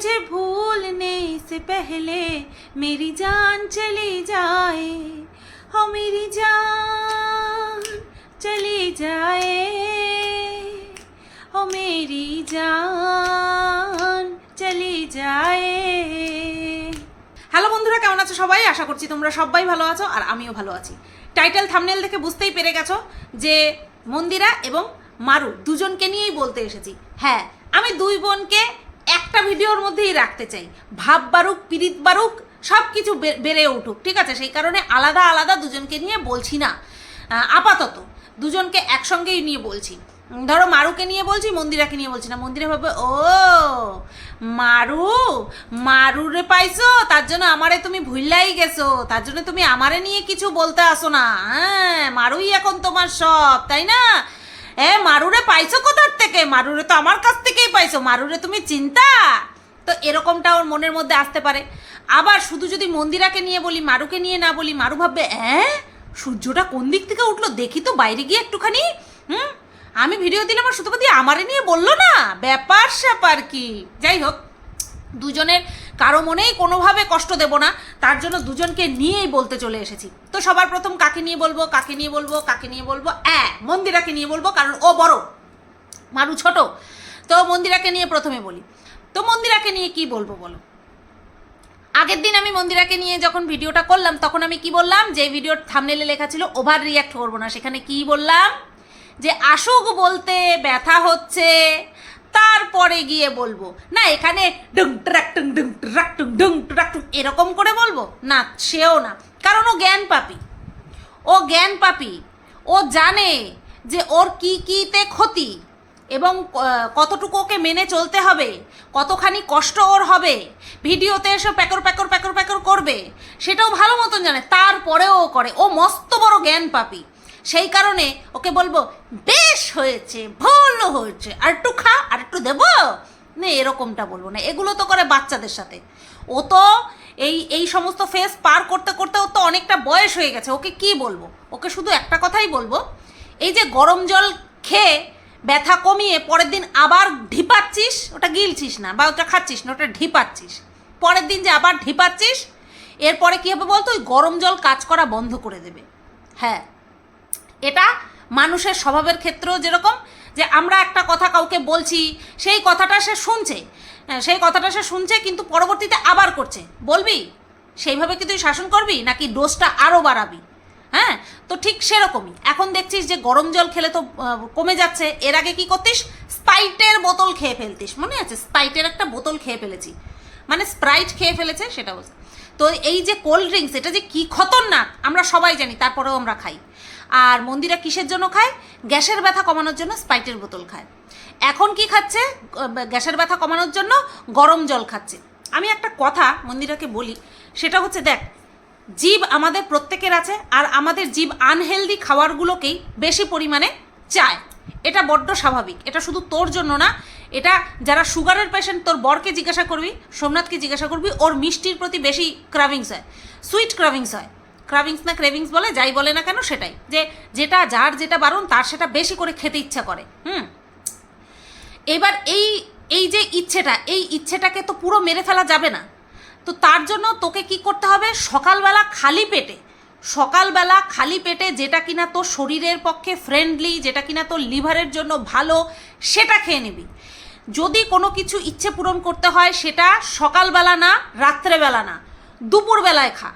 तुझे भूलने से पहले मेरी जान चली जाए हो मेरी जान चली जाए हो मेरी जान চলি যায় হ্যালো বন্ধুরা কেমন আছো সবাই আশা করছি তোমরা সবাই ভালো আছো আর আমিও ভালো আছি টাইটেল থামনেল দেখে বুঝতেই পেরে গেছো যে মন্দিরা এবং মারু দুজনকে নিয়েই বলতে এসেছি হ্যাঁ আমি দুই বোনকে একটা ভিডিওর মধ্যেই রাখতে চাই। ভাব বারুক পিরিত বারুক সব কিছু বেড়ে উঠুক, ঠিক আছে? সেই কারণে আলাদা আলাদা দুজনকে নিয়ে বলছি না। আপাতত দুজনকে একসঙ্গেই নিয়ে বলছি। ধরো মারুকে নিয়ে বলছি, মন্দিরাকে নিয়ে বলছি না। মন্দিরা ভাবে, ও, মারু মারুরে পাইছো? তার জন্য আমারে তুমি ভুললাই গেছো। তার জন্য তুমি আমারে নিয়ে কিছু বলতে আসো না। হ্যাঁ মারুই এখন তোমার সব, তাই না? এ, মারুরে পাইছো কোথার থেকে? মারুরে তো আমার কাছ পাইছো, মারুরে, তুমি চিন্তা? তো এরকমটা ওর মনের মধ্যে আসতে পারে। আবার শুধু যদি মন্দিরাকে নিয়ে বলি, মারুকে নিয়ে না বলি, মারু ভাববে হ্যাঁ সূর্যটা কোন দিক থেকে উঠল? দেখি তো বাইরে গিয়ে একটুখানি, হুম? আমি ভিডিও দিলাম আর সুতপতি আমারে নিয়ে বলল না? ব্যাপার স্যাপার কি? যাই হোক, দুজনের কারও মনেই কোনোভাবে কষ্ট দেব না, তার জন্য দুজনকে নিয়েই বলতে চলে এসেছি। তো সবার প্রথম কাকে নিয়ে বলব, কাকে নিয়ে বলব, কাকে নিয়ে বলব? অ্যাঁ, মন্দিরাকে নিয়ে বলব, কারণ ও বড়। মারু ছোট তো মন্দিরাকে নিয়ে প্রথমে বলি। তো মন্দিরাকে নিয়ে কি বলব বলো? আগের দিন আমি মন্দিরাকে নিয়ে যখন ভিডিওটা করলাম, তখন আমি কি বললাম যে ভিডিওর থামনেলে লেখা ছিল ওভার রিয়াক্ট করব না। সেখানে কি বললাম? যে, আসুক বলতে ব্যথা হচ্ছে, তারপরে গিয়ে বলব। না, এখানে ডুং, ট্রাক ডুং, ট্রাক এরকম করে বলব? না, সেও না। কারণ ও জ্ঞান পাপি। ও জ্ঞান পাপি। ও জানে যে, ওর কি, কিতে ক্ষতি? এবং কতটুকু ওকে মেনে চলতে হবে, কতখানি কষ্ট ওর হবে, ভিডিওতে এসে প্যাকর প্যাকর প্যাকর প্যাকর করবে, সেটাও ভালো মতন জানে, তারপরেও ও করে। ও মস্ত বড় জ্ঞান পাপি। সেই কারণে ওকে বলব, বেশ হয়েছে, ভালো হয়েছে, আর একটু খা, আর একটু দেবো? না, এরকমটা বলব না। এগুলো তো করে বাচ্চাদের সাথে। ও তো এই এই সমস্ত ফেস পার করতে করতে ও তো অনেকটা বয়স হয়ে গেছে। ওকে কি বলব? ওকে শুধু একটা কথাই বলব, এই যে গরম জল খেয়ে ব্যথা কমিয়ে পরের দিন আবার ঢিপাচ্ছিস ওটা গিলছিস না বা ওটা খাচ্ছিস না ওটা ঢিপাচ্ছিস। পরের দিন যে আবার ঢিপাচ্ছিস এরপরে কী হবে বলতো? ওই গরম জল কাজ করা বন্ধ করে দেবে। হ্যাঁ। এটা মানুষের স্বভাবের ক্ষেত্রেও যেরকম যে আমরা একটা কথা কাউকে বলছি সেই কথাটা সে শুনছে। হ্যাঁ, সেই কথাটা সে শুনছে কিন্তু পরবর্তীতে আবার করছে। বলবি? সেইভাবে কি তুই শাসন করবি নাকি ডোজটা আরও বাড়াবি? হ্যাঁ? তো ঠিক সেরকমই। এখন দেখছিস যে গরম জল খেলে তো কমে যাচ্ছে। এর আগে কি করতিস? স্পাইটের বোতল খেয়ে ফেলতিস। মনে আছে? স্পাইটের একটা বোতল খেয়ে ফেলেছি। মানে স্প্রাইট খেয়ে ফেলেছে, সেটা বলছে। তো এই যে কোল্ড ড্রিঙ্কস এটা যে কি খতরনাক, আমরা সবাই জানি, তারপরেও আমরা খাই। আর মন্দিরা কিসের জন্য খায়? গ্যাসের ব্যথা কমানোর জন্য স্পাইটের বোতল খায়। এখন কি খাচ্ছে? গ্যাসের ব্যথা কমানোর জন্য গরম জল খাচ্ছে। আমি একটা কথা মন্দিরাকে বলি, সেটা হচ্ছে দেখ জীব আমাদের প্রত্যেকের আছে, আর আমাদের জীব আনহেলদি খাবারগুলোকেই বেশি পরিমাণে চায়। এটা বড্ড স্বাভাবিক। এটা শুধু তোর জন্য না, এটা যারা সুগারের পেশেন্ট তোর বরকে জিজ্ঞাসা করবি, সোমনাথকে জিজ্ঞাসা করবি, ওর মিষ্টির প্রতি বেশি ক্রাভিংস হয়। সুইট ক্রাভিংস হয়। ক্রাভিংস না ক্রেভিংস বলে, যাই বলে না কেন, সেটাই। যে যেটা যার যেটা বারণ, তার সেটা বেশি করে খেতে ইচ্ছা করে। হুম? এবার এই এই যে ইচ্ছেটা, এই ইচ্ছেটাকে তো পুরো মেরে ফেলা যাবে না। তো তার জন্য তোকে কি করতে হবে? সকালবেলা খালি পেটে, সকালবেলা খালি পেটে যেটা কিনা তোর শরীরের পক্ষে ফ্রেন্ডলি যেটা কিনা তোর লিভারের জন্য ভালো, সেটা খেয়ে নিবি। যদি কোনো কিছু ইচ্ছে পূরণ করতে হয়, সেটা সকালবেলা না, রাত্রেবেলা না, দুপুরবেলায় খা।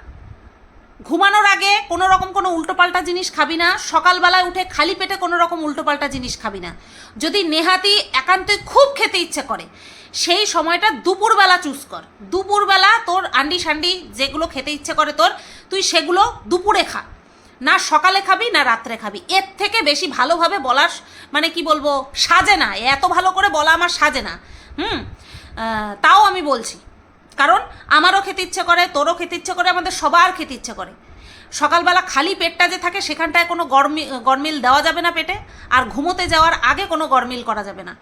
ঘুমানোর আগে কোনো রকম কোনো উল্টোপাল্টা জিনিস খাবি না, সকালবেলায় উঠে খালি পেটে কোনো রকম উল্টোপাল্টা জিনিস খাবি না। যদি নেহাতি একান্তই খুব খেতে ইচ্ছে করে সেই সময়টা দুপুরবেলা চুজ কর। দুপুরবেলা তোর আন্ডি সান্ডি যেগুলো খেতে ইচ্ছে করে তোর, তুই সেগুলো দুপুরে খা। না সকালে খাবি, না রাত্রে খাবি। এর থেকে বেশি ভালোভাবে বলার মানে কি বলব, সাজে না। এত ভালো করে বলা আমার সাজে না। হুম? তাও আমি বলছি। কারণ আমারও খেতে ইচ্ছে করে, তোরও খেতে ইচ্ছে করে, আমাদের সবার খেতে ইচ্ছে করে। সকালবেলা খালি পেটটা যে থাকে, সেখানটায় কোনো গরমি গরমিল দেওয়া যাবে না পেটে। আর ঘুমোতে যাওয়ার আগে কোনো গরমিল করা যাবে না।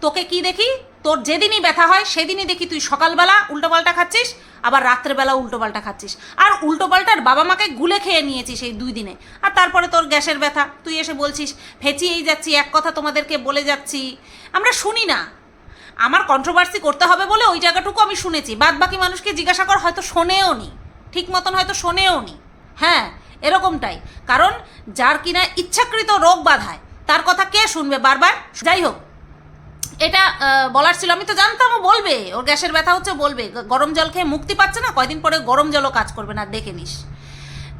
তোকে কি দেখি? তোর যেদিনই ব্যথা হয়, সেদিনই দেখি তুই সকালবেলা উল্টোপাল্টা খাচ্ছিস, আবার রাত্রেবেলা উল্টোপাল্টা খাচ্ছিস। আর উল্টোপাল্টার বাবা মাকে গুলে খেয়ে নিয়েছিস এই দুই দিনে। আর তারপরে তোর গ্যাসের ব্যথা। তুই এসে বলছিস, ফেঁচিয়েই যাচ্ছি, এক কথা তোমাদেরকে বলে যাচ্ছি। আমরা শুনি না। আমার কন্ট্রোভার্সি করতে হবে বলে ওই জায়গাটুকু আমি শুনেছি। বাদ বাকি মানুষকে জিজ্ঞাসা কর, হয়তো শোনেও নি। ঠিক মতন হয়তো শোনেও নি। হ্যাঁ এরকমটাই। কারণ যার কিনা ইচ্ছাকৃত রোগ বাধায়, তার কথা কে শুনবে বারবার? যাই হোক এটা বলার ছিল, আমি তো জানতাম, ও বলবে। ওর গ্যাসের ব্যথা হচ্ছে বলবে। গরম জল খেয়ে মুক্তি পাচ্ছে না, কয়দিন পরে গরম জলও কাজ করবে না, দেখে নিস।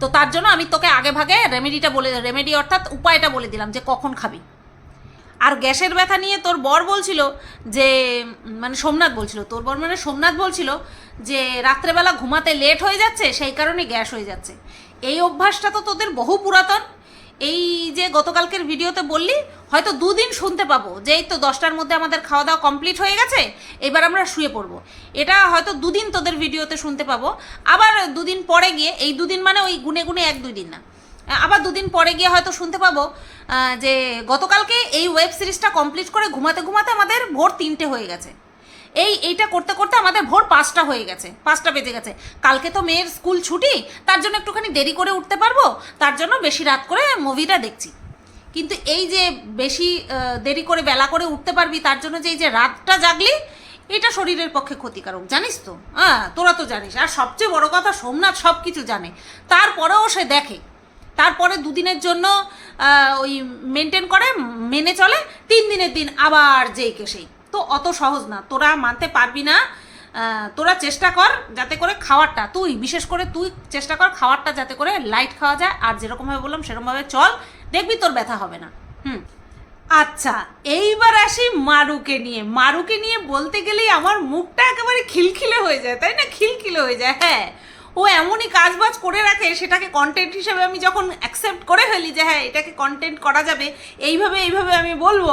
তো তার জন্য আমি তোকে আগে ভাগে রেমেডিটা বলে রেমেডি অর্থাৎ উপায়টা বলে দিলাম যে কখন খাবি। আর গ্যাসের ব্যথা নিয়ে তোর বর বলছিল যে মানে সোমনাথ বলছিল, তোর বর মানে সোমনাথ বলছিল যে, রাত্রেবেলা ঘুমাতে লেট হয়ে যাচ্ছে, সেই কারণে গ্যাস হয়ে যাচ্ছে। এই অভ্যাসটা তো তোদের বহু পুরাতন এই যে গতকালকের ভিডিওতে বললি, হয়তো দুদিন শুনতে পাবো, যে এই তো দশটার মধ্যে আমাদের খাওয়া দাওয়া কমপ্লিট হয়ে গেছে, এবার আমরা শুয়ে পড়ব। এটা হয়তো দুদিন তোদের ভিডিওতে শুনতে পাবো, আবার দুদিন পরে গিয়ে, এই দুদিন মানে ওই গুনে গুনে এক দুই দিন না, আবার দুদিন পরে গিয়ে হয়তো শুনতে পাবো যে গতকালকে এই ওয়েব সিরিজটা কমপ্লিট করে ঘুমাতে ঘুমাতে আমাদের ভোর তিনটে হয়ে গেছে। এই, এইটা করতে করতে আমাদের ভোর পাঁচটা হয়ে গেছে, পাঁচটা বেজে গেছে। কালকে তো মেয়ের স্কুল ছুটি, তার জন্য একটুখানি দেরি করে উঠতে পারব, তার জন্য বেশি রাত করে মুভিটা দেখছি। কিন্তু এই যে বেশি দেরি করে, বেলা করে উঠতে পারবি, তার জন্য যে এই যে রাতটা জাগলি, এটা শরীরের পক্ষে ক্ষতিকারক, জানিস তো? হ্যাঁ তোরা তো জানিস। আর সবচেয়ে বড় কথা, সোমনাথ সব কিছু জানে। তারপরেও সে দেখে। তারপরে দুদিনের জন্য ওই মেনটেন করে, মেনে চলে, তিন দিনের দিন আবার যেই কে সেই। তো অত সহজ না। তোরা মানতে পারবি না। তোরা চেষ্টা কর যাতে করে খাওয়ারটা, তুই, বিশেষ করে তুই চেষ্টা কর খাবারটা যাতে করে লাইট খাওয়া যায়। আর যেরকমভাবে বললাম, সেরকমভাবে চল, দেখবি তোর ব্যথা হবে না। হুম। আচ্ছা এইবার আসি মারুকে নিয়ে। মারুকে নিয়ে বলতে গেলেই আমার মুখটা একেবারে খিলখিলে হয়ে যায়, তাই না? খিলখিলে হয়ে যায় হ্যাঁ। ও এমনই কাজবাজ করে রাখে, সেটাকে কন্টেন্ট হিসেবে আমি যখন অ্যাকসেপ্ট করে ফেলি যে হ্যাঁ এটাকে কন্টেন্ট করা যাবে, এইভাবে এইভাবে আমি বলব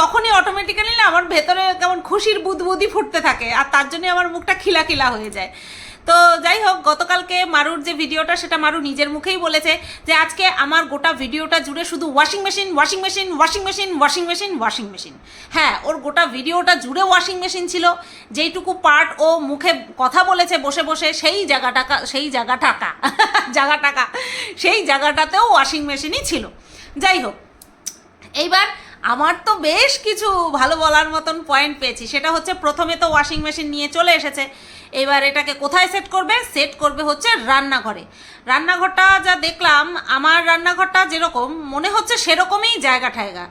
তখনই অটোমেটিক্যালি না আমার ভেতরে কেমন খুশির বুদবুদি ফুটতে থাকে, আর তার জন্য আমার মুখটা খিলাখিলা হয়ে যায়। তো যাই হোক, গতকালকে মারুর যে ভিডিওটা, সেটা মারু নিজের মুখেই বলেছে যে আজকে আমার গোটা ভিডিওটা জুড়ে শুধু washing machine washing machine washing machine washing machine washing machine হ্যাঁ ওর গোটা ভিডিওটা জুড়ে ওয়াশিং মেশিন ছিল, যেইটুকু পার্ট ও মুখে কথা বলেছে বসে বসে, সেই জায়গাটাকা সেই জায়গাটাকা জায়গাটাকা, সেই জায়গাটাতেও ওয়াশিং মেশিনই ছিল। যাই হোক, এইবার আমার তো বেশ কিছু ভালো বলার মতন পয়েন্ট পেয়েছি। সেটা হচ্ছে প্রথমে তো ওয়াশিং মেশিন নিয়ে চলে এসেছে। এবার এটাকে কোথায় সেট করবে? সেট করবে হচ্ছে রান্নাঘরে। রান্নাঘরটা যা দেখলাম, আমার রান্নাঘরটা যেরকম, মনে হচ্ছে সেরকমই জায়গা ঠায়গা।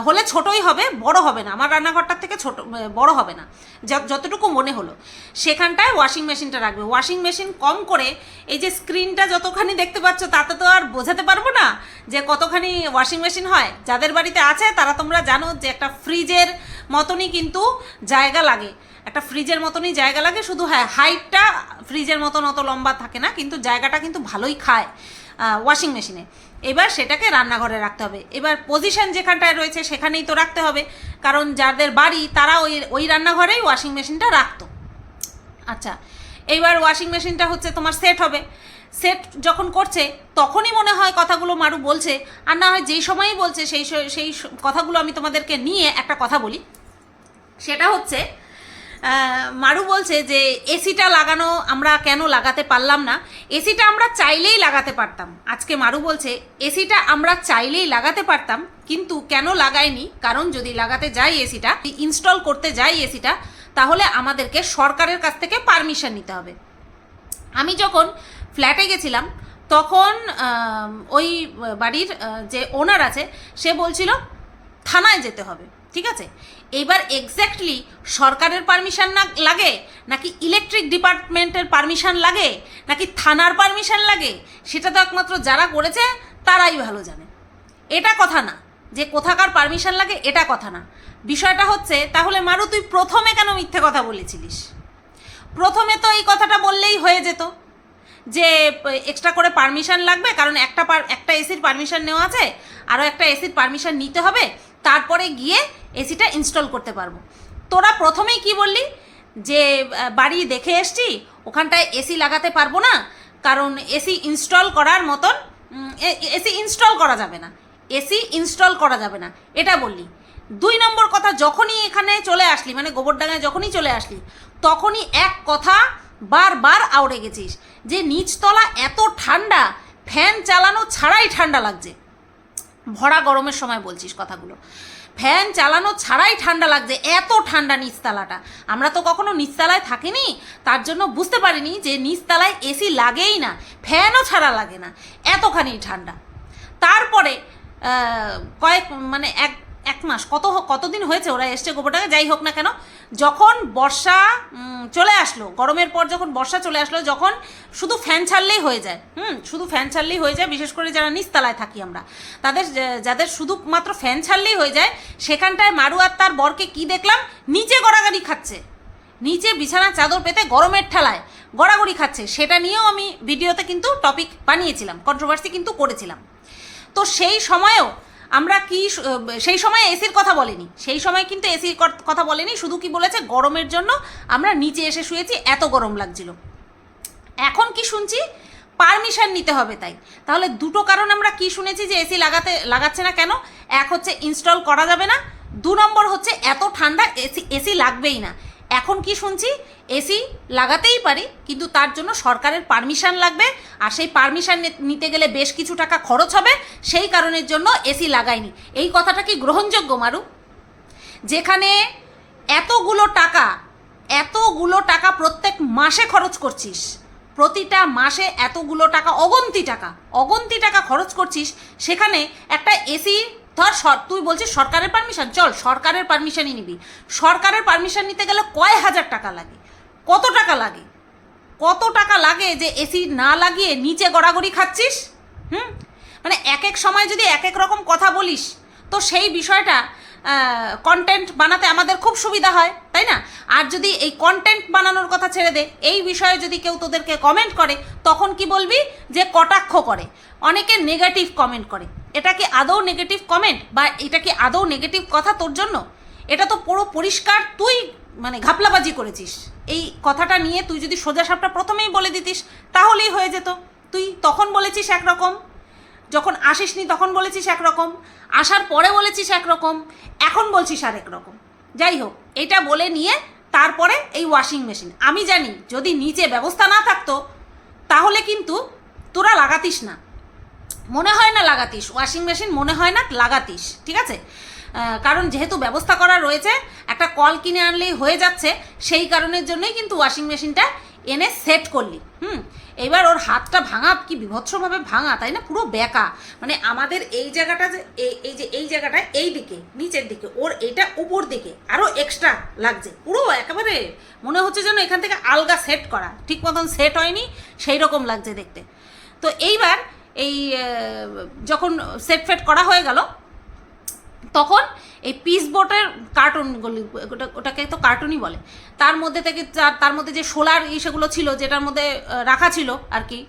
হলে ছোটই হবে, বড় হবে না। আমার রান্নাঘরটার থেকে ছোট বড় হবে না। যত- যতটুকু মনে হলো। সেখানটায় ওয়াশিং মেশিনটা রাখবে। ওয়াশিং মেশিন কম করে এই যে স্ক্রিনটা যতখানি দেখতে পাচ্ছ, তাতে তো আর বোঝাতে পারব না যে কতখানি ওয়াশিং মেশিন হয়। যাদের বাড়িতে আছে, তারা তোমরা জানো যে একটা ফ্রিজের মতনই কিন্তু জায়গা লাগে। একটা ফ্রিজের মতনই জায়গা লাগে, শুধু হ্যাঁ হাইটটা ফ্রিজের মতন অত লম্বা থাকে না, কিন্তু জায়গাটা কিন্তু ভালোই খায় ওয়াশিং মেশিনে এবার সেটাকে রান্নাঘরে রাখতে হবে। এবার পজিশন যেখানটায় রয়েছে সেখানেই তো রাখতে হবে, কারণ যাদের বাড়ি তারা ওই ওই রান্নাঘরেই ওয়াশিং মেশিনটা রাখতো। আচ্ছা এইবার ওয়াশিং মেশিনটা হচ্ছে তোমার সেট হবে। সেট যখন করছে, তখনই মনে হয় কথাগুলো মারু বলছে, আর না হয় যেই সময়ই বলছে, সেই সেই কথাগুলো আমি তোমাদেরকে নিয়ে একটা কথা বলি। সেটা হচ্ছে মারু বলছে যে এসিটা লাগানো আমরা কেন লাগাতে পারলাম না? এসিটা আমরা চাইলেই লাগাতে পারতাম। আজকে মারু বলছে এসিটা আমরা চাইলেই লাগাতে পারতাম, কিন্তু কেন লাগাইনি? কারণ যদি লাগাতে যাই এসিটা ইনস্টল করতে যাই এসিটা তাহলে আমাদেরকে সরকারের কাছ থেকে পারমিশন নিতে হবে। আমি যখন ফ্ল্যাটে গেছিলাম, তখন ওই বাড়ির যে ওনার আছে, সে বলছিল, থানায় যেতে হবে। ঠিক আছে? এবার এক্স্যাক্টলি সরকারের পারমিশন না লাগে নাকি ইলেকট্রিক ডিপার্টমেন্টের পারমিশন লাগে নাকি থানার পারমিশন লাগে? সেটা তো একমাত্র যারা করেছে, তারাই ভালো জানে। এটা কথা না। যে কোথাকার পারমিশন লাগে, এটা কথা না। বিষয়টা হচ্ছে, তাহলে মারু, তুই প্রথমে কেন মিথ্যে কথা বলেছিলিস? প্রথমে তো এই কথাটা বললেই হয়ে যেত যে এক্সট্রা করে পারমিশন লাগবে, কারণ একটা একটা এসির পারমিশন নেওয়া আছে, আরও একটা এসির পারমিশন নিতে হবে। তারপরে গিয়ে এসিটা ইনস্টল করতে পারব। তোরা প্রথমেই কি বললি? যে বাড়ি দেখে এসছি, ওখানটায় এসি লাগাতে পারব না, কারণ এসি ইনস্টল করার মতন এসি ইনস্টল করা যাবে না। এসি ইনস্টল করা যাবে না। এটা বললি। দুই নম্বর কথা, যখনই এখানে চলে আসলি মানে গোবরডাঙ্গায় যখনই চলে আসলি, তখনই এক কথা বারবার আউড়ে গেছিস, যে নিচতলা এত ঠান্ডা, ফ্যান চালানো ছাড়াই ঠান্ডা লাগছে। ভরা গরমের সময় বলছিস কথাগুলো। ফ্যান চালানো ছাড়াই ঠান্ডা লাগছে, এত ঠান্ডা নিচতলাটা। আমরা তো কখনো নিচতলায় থাকিনি, তার জন্য বুঝতে পারিনি যে নিচতলায় এসি লাগেই না, ফ্যানও ছাড়া লাগে না, এতখানি ঠান্ডা। তারপরে কয়েক মানে এক এক মাস। কত কতদিন হয়েছে? ওরা এসছে গোবরটাকে যাই হোক না কেন, যখন বর্ষা চলে আসলো, গরমের পর যখন বর্ষা চলে আসলো, যখন শুধু ফ্যান ছাড়লেই হয়ে যায়, হুম, শুধু ফ্যান ছাড়লেই হয়ে যায়, বিশেষ করে যারা নিচতলায় থাকি আমরা। তাদের যাদের শুধুমাত্র ফ্যান ছাড়লেই হয়ে যায়, সেখানটায় মারু আর তার বরকে কি দেখলাম? নিচে গড়াগড়ি খাচ্ছে। নিচে বিছানা চাদর পেতে গরমের ঠেলায় গড়াগড়ি খাচ্ছে। সেটা নিয়েও আমি ভিডিওতে কিন্তু টপিক বানিয়েছিলাম কন্ট্রোভার্সি কিন্তু করেছিলাম। তো সেই সময়েও আমরা কি সেই সময় এসির কথা বলেনি। সেই সময় কিন্তু এসির কথা বলেনি, শুধু কি বলেছে, গরমের জন্য আমরা নিচে এসে শুয়েছি, এত গরম লাগছিল। এখন কি শুনছি? পারমিশন নিতে হবে তাই। তাহলে দুটো কারণ আমরা কি শুনেছি যে এসি লাগাতে, লাগাচ্ছে না কেন? এক হচ্ছে ইনস্টল করা যাবে না, দু নম্বর হচ্ছে এত ঠান্ডা এসি এসি লাগবেই না। এখন কি শুনছি? এসি লাগাতেই পারি, কিন্তু তার জন্য সরকারের পারমিশন লাগবে, আর সেই পারমিশন নিতে গেলে বেশ কিছু টাকা খরচ হবে, সেই কারণের জন্য এসি লাগাইনি। এই কথাটা কি গ্রহণযোগ্য, মারু? যেখানে এতগুলো টাকা এতগুলো টাকা প্রত্যেক মাসে খরচ করছিস, প্রতিটা মাসে এতগুলো টাকা, অগন্তি টাকা অগন্তি টাকা খরচ করছিস, সেখানে একটা এসি ধর সর- তুই বলছিস সরকারের পারমিশন চল, সরকারের পারমিশনই নিবি। সরকারের পারমিশন নিতে গেলে কয় হাজার টাকা লাগে? কত টাকা লাগে? কত টাকা লাগে যে এসি না লাগিয়ে নিচে গড়াগড়ি খাচ্ছিস? হুম? মানে এক এক সময় যদি এক এক রকম কথা বলিস, তো সেই বিষয়টা কন্টেন্ট বানাতে আমাদের খুব সুবিধা হয়, তাই না? আর যদি এই কন্টেন্ট বানানোর কথা ছেড়ে দে, এই বিষয়ে যদি কেউ তোদেরকে কমেন্ট করে, তখন কি বলবি? যে কটাক্ষ করে। অনেকে নেগেটিভ কমেন্ট করে। এটা কি আদৌ নেগেটিভ কমেন্ট বা এটা কি আদৌ নেগেটিভ কথা তোর জন্য? এটা তো পুরো পরিষ্কার তুই মানে ঘাপলাবাজি করেছিস। এই কথাটা নিয়ে তুই যদি সোজা সাপটা প্রথমেই বলে দিতিস, তাহলেই হয়ে যেত। তুই তখন বলেছিস একরকম। যখন আসিসনি তখন বলেছিস একরকম। আসার পরে বলেছিস একরকম। এখন বলছিস আরেক রকম যাই হোক, এটা বলে নিয়ে তারপরে এই ওয়াশিং মেশিন আমি জানি যদি নিচে ব্যবস্থা না থাকতো, তাহলে কিন্তু তোরা লাগাতিস না। মনে হয় না লাগাতিস ওয়াশিং মেশিন মনে হয় না লাগাতিস, ঠিক আছে? কারণ যেহেতু ব্যবস্থা করা রয়েছে, একটা কল কিনে আনলেই হয়ে যাচ্ছে, সেই কারণের জন্যই কিন্তু ওয়াশিং মেশিনটা এনে সেট করলি, হুম? এবার ওর হাতটা ভাঙা, কি বিভৎসভাবে ভাঙা, তাই না? পুরো বেকা। মানে আমাদের এই জায়গাটা যে, এই যে, এই জায়গাটা এই দিকে, নিচের দিকে, ওর এটা উপর দিকে আরও এক্সট্রা লাগছে। পুরো একেবারে মনে হচ্ছে যেন এখান থেকে আলগা সেট করা, ঠিক মতন সেট হয়নি, সেই রকম লাগছে দেখতে। তো এইবার এই যখন সেট ফেট করা হয়ে গেল, তখন এই পিস বোটের কার্টুনগুলি ওটা, ওটাকে তো কার্টুনই বলে। তার মধ্যে থেকে তার- মধ্যে যে সোলার সেগুলো ছিল, যেটার মধ্যে রাখা ছিল আর কি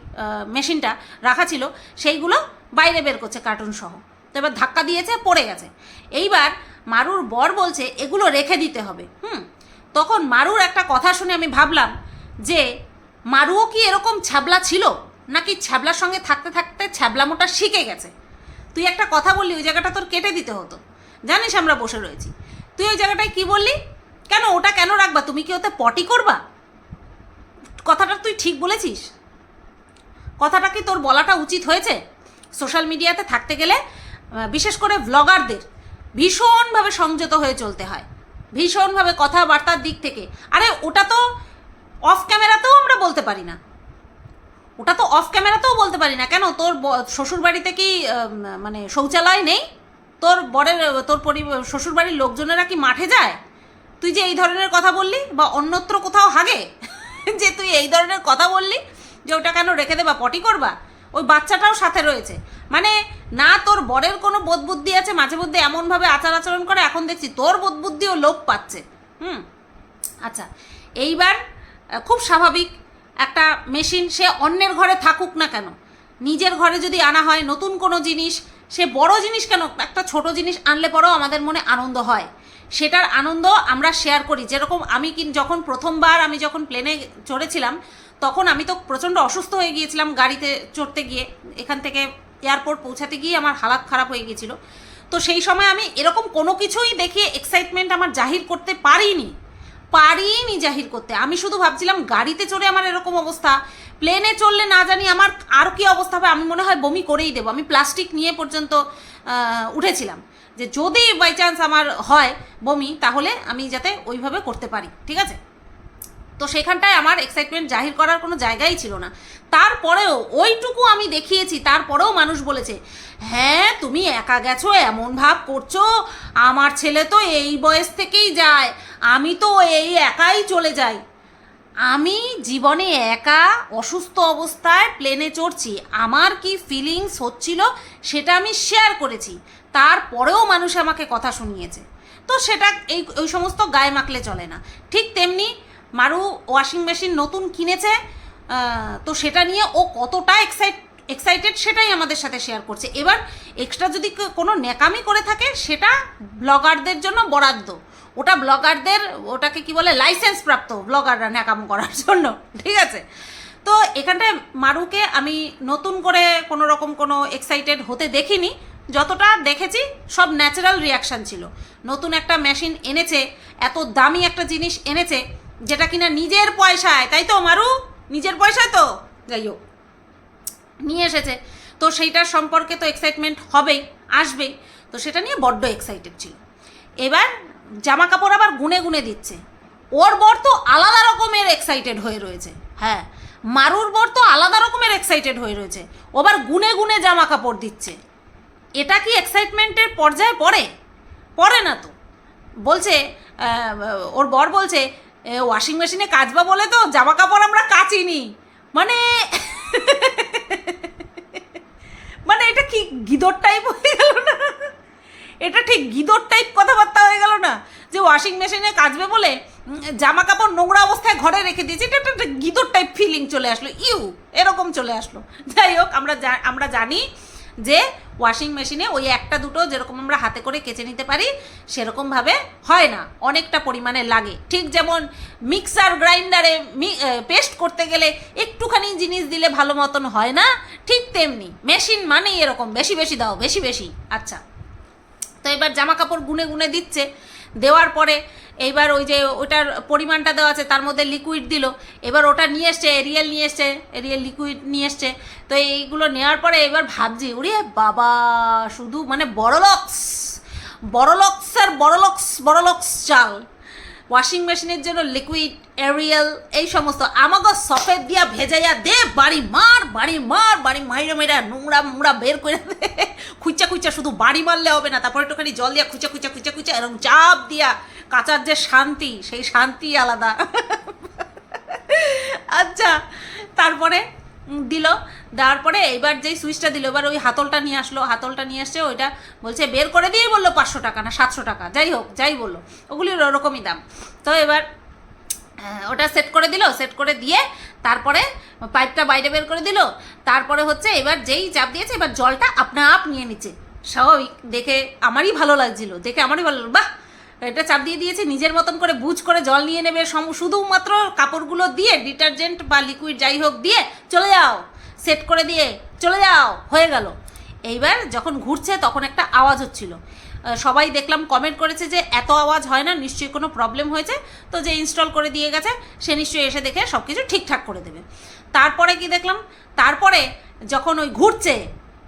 মেশিনটা রাখা ছিল, সেইগুলো বাইরে বের করছে কার্টুন সহ। তো এবার ধাক্কা দিয়েছে, পড়ে গেছে। এইবার মারুর বর বলছে, এগুলো রেখে দিতে হবে। হুম? তখন মারুর একটা কথা শুনে আমি ভাবলাম যে, মারুও কি এরকম ছাবলা ছিল? নাকি ছ্যাবলার সঙ্গে থাকতে থাকতে ছ্যাবলামোটা শিখে গেছে? তুই একটা কথা বললি, ওই জায়গাটা তোর কেটে দিতে হতো। জানিস আমরা বসে রয়েছি। তুই ওই জায়গাটায় কি বললি? কেন ওটা কেন রাখবা? তুমি কি ওতে পটি করবা? কথাটা তুই ঠিক বলেছিস। কথাটা কি তোর বলাটা উচিত হয়েছে? সোশ্যাল মিডিয়াতে থাকতে গেলে বিশেষ করে ব্লগারদের ভীষণভাবে সংযত হয়ে চলতে হয়। ভীষণভাবে কথাবার্তার দিক থেকে। আরে, ওটা তো অফ ক্যামেরাতেও আমরা বলতে পারি না। ওটা তো অফ ক্যামেরাতেও বলতে পারি না। কেন? তোর শ্বশুর বাড়িতে কি মানে শৌচালয় নেই? তোর বরের, তোর পরি শ্বশুর বাড়ির লোকজনেরা কি মাঠে যায়? তুই যে এই ধরনের কথা বললি বা অন্যত্র কোথাও হাগে, যে তুই এই ধরনের কথা বললি যে ওটা কেন রেখে দে বা পটি করবা, ওই বাচ্চাটাও সাথে রয়েছে। মানে না তোর বরের কোনো বোধ বুদ্ধি আছে, মাঝে মধ্যে এমনভাবে আচার আচরণ করে, এখন দেখছি তোর বোধ বুদ্ধিও লোপ পাচ্ছে। হুম? আচ্ছা এইবার খুব স্বাভাবিক একটা মেশিন সে অন্যের ঘরে থাকুক না কেন? নিজের ঘরে যদি আনা হয় নতুন কোনো জিনিস, সে বড় জিনিস কেন? একটা ছোট জিনিস আনলে পরেও আমাদের মনে আনন্দ হয়। সেটার আনন্দ আমরা শেয়ার করি। যেরকম আমি কি যখন প্রথমবার আমি যখন প্লেনে চড়েছিলাম, তখন আমি তো প্রচণ্ড অসুস্থ হয়ে গিয়েছিলাম গাড়িতে চড়তে গিয়ে। এখান থেকে এয়ারপোর্ট পৌঁছাতে গিয়ে আমার হালাত খারাপ হয়ে গিয়েছিল। তো সেই সময় আমি এরকম কোনো কিছুই দেখিয়ে এক্সাইটমেন্ট আমার জাহির করতে পারিনি। পারিনি জাহির করতে। আমি শুধু ভাবছিলাম গাড়িতে চড়ে আমার এরকম অবস্থা, প্লেনে চললে না জানি আমার আর কি অবস্থা হবে, আমি মনে হয় বমি করেই দেবো। আমি প্লাস্টিক নিয়ে পর্যন্ত উঠেছিলাম। যে যদি বাই চান্স আমার হয় বমি, তাহলে আমি যাতে ওইভাবে করতে পারি, ঠিক আছে? তো সেখানটায় আমার এক্সাইটমেন্ট জাহির করার কোনো জায়গাই ছিল না। তারপরেও ওইটুকু আমি দেখিয়েছি, তারপরেও মানুষ বলেছে হ্যাঁ তুমি একা গেছো, এমন ভাব করছ, আমার ছেলে তো এই বয়স থেকেই যায়, আমি তো এই একাই চলে যাই। আমি জীবনে একা, অসুস্থ অবস্থায় প্লেনে চড়ছি, আমার কি ফিলিংস হচ্ছিল সেটা আমি শেয়ার করেছি, তারপরেও মানুষ আমাকে কথা শুনিয়েছে। তো সেটা এই, ওই সমস্ত গায়ে মাখলে চলে না। ঠিক তেমনি মারু ওয়াশিং মেশিন নতুন কিনেছে তো সেটা নিয়ে ও কতটা এক্সাইট এক্সাইটেড সেটাই আমাদের সাথে শেয়ার করছে। এবার এক্সট্রা যদি কোনো ন্যাকামি করে থাকে, সেটা ব্লগারদের জন্য বরাদ্দ। ওটা ব্লগারদের ওটাকে কি বলে লাইসেন্স প্রাপ্ত ব্লগাররা ন্যাকামো করার জন্য, ঠিক আছে? তো এখানটায় মারুকে আমি নতুন করে কোনো রকম কোনো এক্সাইটেড হতে দেখিনি। যতটা দেখেছি, সব ন্যাচারাল রিয়াকশান ছিল। নতুন একটা মেশিন এনেছে, এত দামি একটা জিনিস এনেছে যেটা কিনা নিজের পয়সায়, তাই তো মারু? নিজের পয়সায় তো? যাই হোক, নিয়ে এসেছে। তো সেইটার সম্পর্কে তো এক্সাইটমেন্ট হবেই, আসবেই। তো সেটা নিয়ে বড্ড এক্সাইটেড ছিল। এবার জামা কাপড় আবার গুনে গুনে দিচ্ছে। ওর বর তো আলাদা রকমের এক্সাইটেড হয়ে রয়েছে। হ্যাঁ মারুর বর তো আলাদা রকমের এক্সাইটেড হয়ে রয়েছে। ও আবার গুনে গুনে জামা কাপড় দিচ্ছে। এটা কি এক্সাইটমেন্টের পর্যায়ে পড়ে? পড়ে না তো। বলছে ওর বর বলছে ওয়াশিং মেশিনে কাচবা বলে তো? জামা কাপড় আমরা কাচিনি। মানে মানে এটা কি গিদর টাইপ হয়ে গেল না? এটা ঠিক গিদর টাইপ কথাবার্তা হয়ে গেল না? যে ওয়াশিং মেশিনে কাচবে বলে জামা কাপড় নোংরা অবস্থায় ঘরে রেখে দিয়েছে, এটা একটা গিদর টাইপ ফিলিং চলে আসলো। ইউ, এরকম চলে আসলো। যাই হোক, আমরা আমরা জানি যে ওয়াশিং মেশিনে ওই একটা দুটো যেরকম আমরা হাতে করে কেচে নিতে পারি, সেরকমভাবে হয় না। অনেকটা পরিমাণে লাগে। ঠিক যেমন মিক্সার গ্রাইন্ডারে পেস্ট করতে গেলে একটুখানি জিনিস দিলে ভালো মতন হয় না, ঠিক তেমনি। মেশিন মানেই এরকম, বেশি বেশি দাও, বেশি বেশি। আচ্ছা। তো এবার জামা কাপড় গুনে গুনে দিচ্ছে। দেওয়ার পরে এইবার ওই যে ওটার পরিমাণটা দেওয়া আছে, তার মধ্যে লিকুইড দিল। এবার ওটা নিয়ে এসছে এরিয়াল নিয়ে এসছে এরিয়াল লিকুইড নিয়ে এসছে। তো এইগুলো নেওয়ার পরে এবার ভাবছি, ওরে বাবা, শুধু মানে বড়লক্স বড়লক্স আর বড়লক্স বড়লক্স চাল। ওয়াশিং মেশিনের জন্য লিকুইড, এরিয়াল, এই সমস্ত আমাকে সফেদ দিয়া ভেজাইয়া দে, বাড়ি মার বাড়ি মার, বাড়ি মাইরে মেরা নোংরা মোংরা বের করে দে। খুঁচা খুঁচা শুধু বাড়ি মারলে হবে না, তারপর একটুখানি জল দিয়া খুঁচা খুঁচা খুঁচা খুঁচা এরকম চাপ দিয়া কাচার যে শান্তি, সেই শান্তি আলাদা। আচ্ছা তারপরে? দিল। দেওয়ার পরে এবার যেই সুইচটা দিল, এবার ওই হাতলটা নিয়ে আসলো। হাতলটা নিয়ে আসছে ওইটা বলছে, বের করে দিয়েই বলল পাঁচশো টাকা না সাতশো টাকা, যাই হোক, যাই বলল। ওগুলির ওরকমই দাম। তো এবার ওটা সেট করে দিল। সেট করে দিয়ে তারপরে পাইপটা বাইরে বের করে দিল। তারপরে হচ্ছে এবার যেই চাপ দিয়েছে, এবার জলটা আপনা আপ নিয়ে নিচ্ছে। স্বাভাবিক। দেখে আমারই ভালো লাগছিল। দেখে আমারই ভালো বাহ! এটা চাপ দিয়ে দিয়েছে, নিজের মতন করে বুঝ করে জল নিয়ে নেবে শুধুমাত্র কাপড়গুলো দিয়ে ডিটারজেন্ট বা লিকুইড যাই হোক দিয়ে চলে যাও সেট করে দিয়ে চলে যাও, হয়ে গেল। এইবার যখন ঘুরছে তখন একটা আওয়াজ হচ্ছিল। সবাই দেখলাম কমেন্ট করেছে যে এত আওয়াজ হয় না, নিশ্চয়ই কোনো প্রবলেম হয়েছে। তো যে ইনস্টল করে দিয়ে গেছে, সে নিশ্চয়ই এসে দেখে সব কিছু ঠিকঠাক করে দেবে। তারপরে কি দেখলাম? তারপরে যখন ওই ঘুরছে,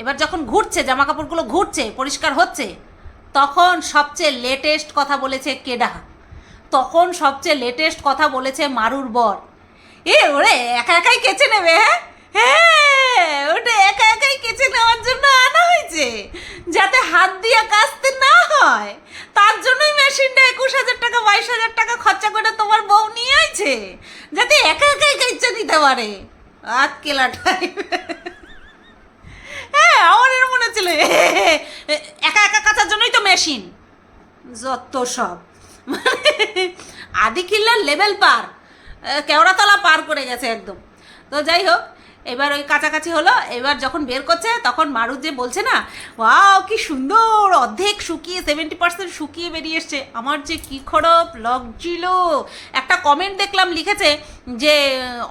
এবার যখন ঘুরছে জামা কাপড়গুলো ঘুরছে, পরিষ্কার হচ্ছে তখন সবচেয়ে লেটেস্ট কথা বলেছে কেডা? তখন সবচেয়ে লেটেস্ট কথা বলেছে মারুর বর। এ, ওরে, একা একাই কেচে নেবে হ্যাঁ? হ্যাঁ ওটা একা একাই কেচে নেওয়ার জন্য আনা হয়েছে, যাতে হাত দিয়ে কাচতে না হয়। তার জন্যই মেশিনটা একুশ হাজার টাকা, বাইশ হাজার টাকা খরচা করে তোমার বউ নিয়ে আইছে, যাতে একা একাই কেচে দিতে পারে। আর কেলা আমার এরকম মনে হচ্ছিল একা একা কাচার জন্যই তো মেশিন যত সব। আদি কিল্লার লেভেল পার। কেওড়াতলা পার করে গেছে একদম। তো যাই হোক, এবার ওই কাছাকাছি হলো, এবার যখন বের করছে, তখন মারুত যে বলছে না, ওয়াও, কি সুন্দর! অর্ধেক শুকিয়ে সেভেন্টি পার্সেন্ট শুকিয়ে বেরিয়ে এসছে। আমার যে কি খরপ লাগছিল! একটা কমেন্ট দেখলাম লিখেছে যে,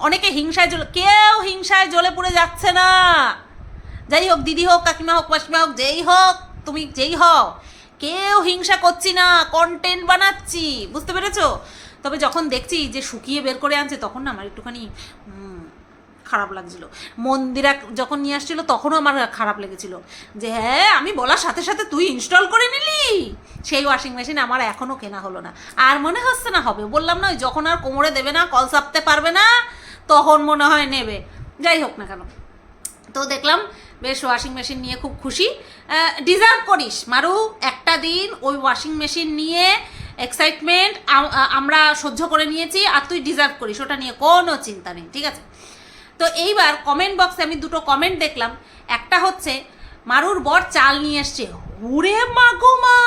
অনেকে হিংসায় জ্বলে, কেউ হিংসায় জ্বলে পড়ে যাচ্ছে না! যাই হোক, দিদি হোক, কাকিমা হোক, মাসিমা হোক, যেই হোক, তুমি যেই হও, কেউ হিংসা করছি না কন্টেন্ট বানাচ্ছি, বুঝতে পেরেছ? তবে যখন দেখছি যে শুকিয়ে বের করে আনছে, তখন না আমার একটুখানি খারাপ লাগছিল। মন্দিরা যখন নিয়ে আসছিল, তখনও আমার খারাপ লেগেছিল। যে হ্যাঁ আমি বলার সাথে সাথে তুই ইনস্টল করে নিলি? সেই ওয়াশিং মেশিন আমার এখনও কেনা হলো না। আর মনে হচ্ছে না, হবে। বললাম না, ওই যখন আর কোমরে দেবে না কল চাপতে পারবে না, তখন মনে হয় নেবে। যাই হোক না কেন। তো দেখলাম বেশ ওয়াশিং মেশিন নিয়ে খুব খুশি। ডিজার্ভ করিস। মারু, একটা দিন ওই ওয়াশিং মেশিন নিয়ে এক্সাইটমেন্ট আমরা সহ্য করে নিয়েছি আর তুই ডিজার্ভ করিস। ওটা নিয়ে কোনো চিন্তা নেই, ঠিক আছে? তো এইবার কমেন্ট বক্সে আমি দুটো কমেন্ট দেখলাম। একটা হচ্ছে, মারুর বর চাল নিয়ে এসছে। ওরে মাগো মা!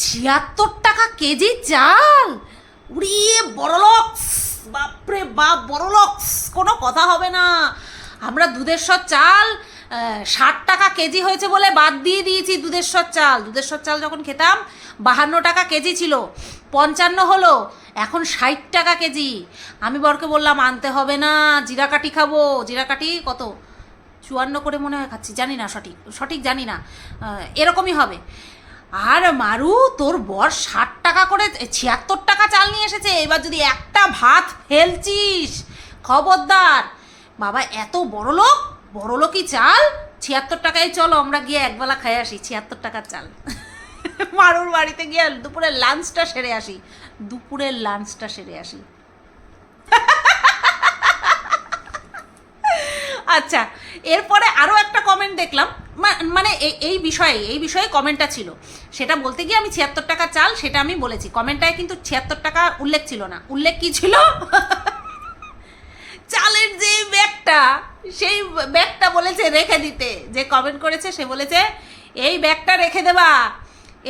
ছিয়াত্তর টাকা কেজি চাল! উড়িয়ে বড়লক্স! বাপরে বাপ, বড়লক্স! কোনো কথা হবে না। আমরা দুধেশ্বর চাল ষাট টাকা কেজি হয়েছে বলে বাদ দিয়ে দিয়েছি দুধেশ্বর চাল। দুধেশ্বর চাল যখন খেতাম, বাহান্ন টাকা কেজি ছিল, পঞ্চান্ন হলো, এখন ষাট টাকা কেজি। আমি বরকে বললাম, আনতে হবে না, জিরা কাঠি খাব। জিরা কাঠি কত? চুয়ান্ন করে মনে হয় খাচ্ছি, জানি না সঠিক সঠিক জানি না। এরকমই হবে। আর মারু, তোর বর ষাট টাকা করে ছিয়াত্তর টাকা চাল নিয়ে এসেছে। এবার যদি একটা ভাত ফেলছিস, খবরদার বাবা, এত বড় লোক? বড় লোকই চাল? ছিয়াত্তর টাকায় চলো, আমরা গিয়ে একবেলা খাই আসি। ছিয়াত্তর টাকার চাল। মারুর বাড়িতে গিয়ে দুপুরের লাঞ্চটা সেরে আসি। দুপুরের লাঞ্চটা সেরে আসি। আচ্ছা এরপরে আরও একটা কমেন্ট দেখলাম। মানে এই বিষয়ে এই বিষয়ে কমেন্টটা ছিল। সেটা বলতে গিয়ে আমি ছিয়াত্তর টাকা চাল, সেটা আমি বলেছি। কমেন্টটায় কিন্তু ছিয়াত্তর টাকা উল্লেখ ছিল না। উল্লেখ কি ছিল? চালের যে ব্যাগটা, সেই ব্যাগটা বলেছে রেখে দিতে। যে কমেন্ট করেছে, সে বলেছে, এই ব্যাগটা রেখে দেবা।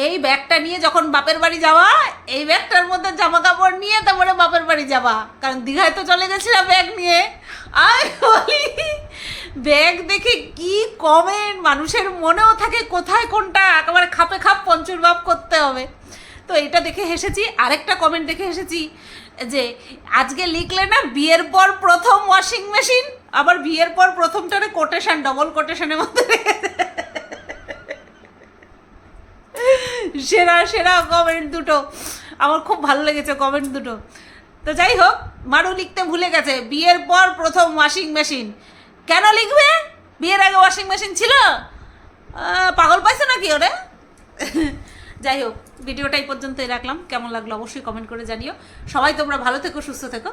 এই ব্যাগটা নিয়ে যখন বাপের বাড়ি যাওয়া, এই ব্যাগটার মধ্যে জামা কাপড় নিয়ে তারপরে বাপের বাড়ি যাওয়া কারণ দীঘায় তো চলে গেছিলাম ব্যাগ নিয়ে। আমি বলি, ব্যাগ দেখে কি কমেন্ট মানুষের মনেও থাকে কোথায় কোনটা? একেবারে খাপে খাপ, পঞ্চুর বাপ করতে হবে। তো এটা দেখে হেসেছি, আরেকটা কমেন্ট দেখে হেসেছি, যে আজকে লিখলে না বিয়ের পর প্রথম ওয়াশিং মেশিন আবার বিয়ের পর প্রথমটারে কোটেশন ডবল কোটেশনের মধ্যে। সেরা সেরা কমেন্ট দুটো। আমার খুব ভালো লেগেছে কমেন্ট দুটো। তো যাই হোক, মারু লিখতে ভুলে গেছে, বিয়ের পর প্রথম ওয়াশিং মেশিন কেন লিখবে? বিয়ের আগে ওয়াশিং মেশিন ছিল? পাগল পাইছে নাকি ওরে? যাই হোক। ভিডিওটা এই পর্যন্তই রাখলাম। কেমন লাগল অবশ্যই কমেন্ট করে জানিও। সবাই তোমরা ভালো থেকো, সুস্থ থেকো।